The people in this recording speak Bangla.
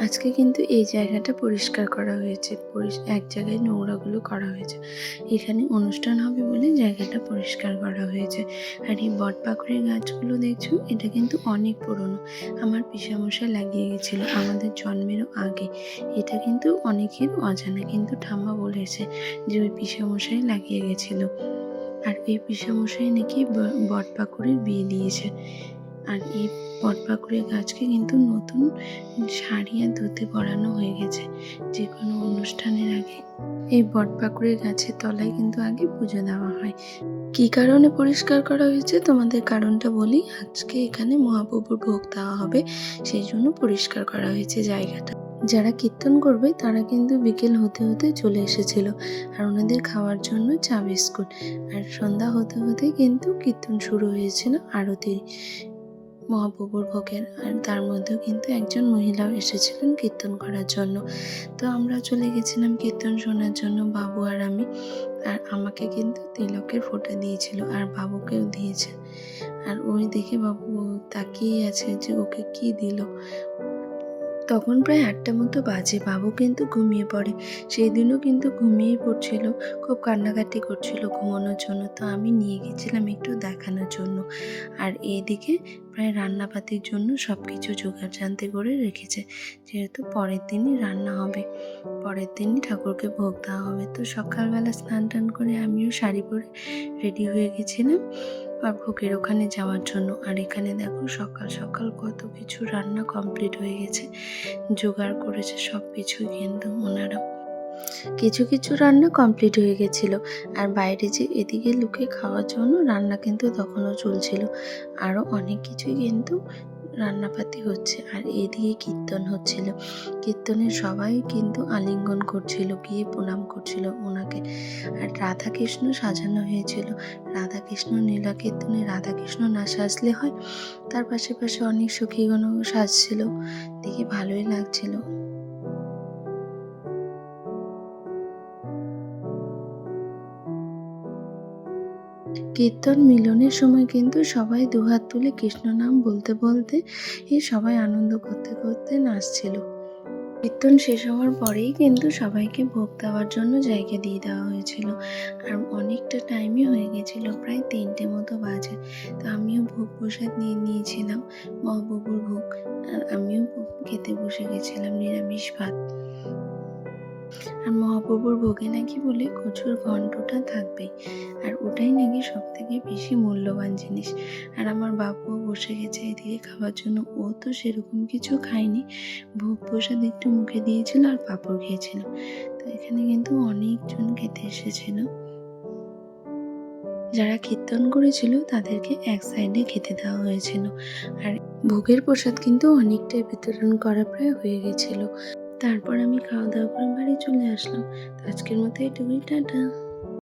আজকে কিন্তু এই জায়গাটা পরিষ্কার করা হয়েছে। এক জায়গায় নোংরাগুলো করা হয়েছে। এখানে অনুষ্ঠান হবে বলে জায়গাটা পরিষ্কার করা হয়েছে। আর এই বট পাকুড়ের গাছগুলো দেখছ, এটা কিন্তু অনেক পুরনো। আমার পিসামশাই লাগিয়ে গেছিল আমাদের জন্মেরও আগে। এটা কিন্তু অনেকের অজানা, কিন্তু ঠাম্মা বলেছে যে ওই পিসামশাই লাগিয়ে গেছিল। আর এই পিসামশাই নাকি ব- বট পাকুড়ের বিয়ে দিয়েছে। আর এই বটপাকুড়ের গাছকে কিন্তু নতুন শাড়ি আর ধুতি পরানো হয়ে গেছে। যে কোনো অনুষ্ঠানের আগে এই বটপাকুড়ের গাছের তলায় কিন্তু আগে পুজো দেওয়া হয়। কী কারণে পরিষ্কার করা হয়েছে তোমাদের কারণটা বলি। আজকে এখানে মহাপ্রভুর ভোগ দেওয়া হবে, সেই জন্য পরিষ্কার করা হয়েছে জায়গাটা। যারা কীর্তন করবে, তারা কিন্তু বিকেল হতে হতে চলে এসেছিল। আর ওনাদের খাওয়ার জন্য চা বিস্কুট। আর সন্ধ্যা হতে হতে কিন্তু কীর্তন শুরু হয়েছিল আরতির মহাপ্রভুর ভোগের, আর তার মধ্যেও কিন্তু একজন মহিলাও এসেছিলেন কীর্তন করার জন্য। তো আমরা চলে গেছিলাম কীর্তন শোনার জন্য বাবু আর আমি, আর আমাকে কিন্তু তিলকের ফোটা দিয়েছিল, আর বাবুকেও দিয়েছে। আর ওই দেখে বাবু তাকিয়ে আছে যে ওকে কি দিল। তখন প্রায় আটটা মতো বাজে। বাবু কিন্তু ঘুমিয়ে পড়ে। সেই দিনও কিন্তু ঘুমিয়ে পড়ছিল। খুব কান্নাকাটি করছিল ঘুমানোর জন্য। তো আমি নিয়ে গেছিলাম একটু দেখানোর জন্য। আর এইদিকে প্রায় রান্নাপাতির জন্য সব কিছু জোগাড় জানতে করে রেখেছে। যেহেতু পরের দিনই রান্না হবে। পরের দিনই ঠাকুরকে ভোগ দেওয়া হবে। তো সকালবেলা স্নান টান করে আমিও শাড়ি পরে রেডি হয়ে গেছিলাম। ভোগের ওখানে যাওয়ার জন্য। আর এখানে দেখো সকাল সকাল কত কিছু রান্না কমপ্লিট হয়ে গেছে। জোগাড় করেছে সব কিছুই কিন্তু ওনারা। কিছু কিছু রান্না কমপ্লিট হয়ে গেছিল। আর বাইরে যে এদিকে লুকে খাওয়ার জন্য রান্না কিন্তু তখনও চলছিল। আরও অনেক কিছুই কিন্তু রান্নাপাতি হচ্ছে আর এদিকে কীর্তন হচ্ছিল। কীর্তনে সবাই কিন্তু আলিঙ্গন করছিল, গিয়ে প্রণাম করছিল ওনাকে। আর রাধাকৃষ্ণ সাজানো হয়েছিল। রাধাকৃষ্ণ নীলা কীর্তনে রাধাকৃষ্ণ না সাজলে হয়? তার পাশে পাশে অনেক সখীগণও সাজছিল। দেখে ভালোই লাগছিল। কীর্তন মিলনের সময় কিন্তু সবাই দুহাত তুলে কৃষ্ণ নাম বলতে বলতে সবাই আনন্দ করতে করতে নাচছিল। কীর্তন শেষ হওয়ার পরেই কিন্তু সবাইকে ভোগ দেওয়ার জন্য জায়গা দিয়ে দেওয়া হয়েছিল। আর অনেকটা টাইমই হয়ে গেছিল, প্রায় তিনটে মতো বাজে। তো আমিও ভোগ প্রসাদ নিয়ে নিয়েছিলাম মহাপ্রভুর ভোগ, আর আমিও খেতে বসে গেছিলাম নিরামিষ ভাত। আর মহাপ্রভুর ভোগে নাকি বলে কচুর ঘন্টটা থাকবেই। আর ওটাই নাকি সব থেকে বেশি মূল্যবান জিনিস। আর আমার বাবুও বসে গেছে এদিকে খাওয়ার জন্য। ও তো সেরকম কিছু খায়নি। ভোগ প্রসাদ একটু মুখে দিয়েছিল আর পাঁপড় খেয়েছিল। তো এখানে কিন্তু অনেকজন খেতে এসেছিল। যারা কীর্তন করেছিল তাদেরকে এক সাইডে খেতে দেওয়া হয়েছিল। আর ভোগের প্রসাদ কিন্তু অনেকটাই বিতরণ করা প্রায় হয়ে গেছিল। তারপর আমি খাওয়া দাওয়া করে বাড়ি চলে আসলাম। আজকের মতো এটুকুই টাটা।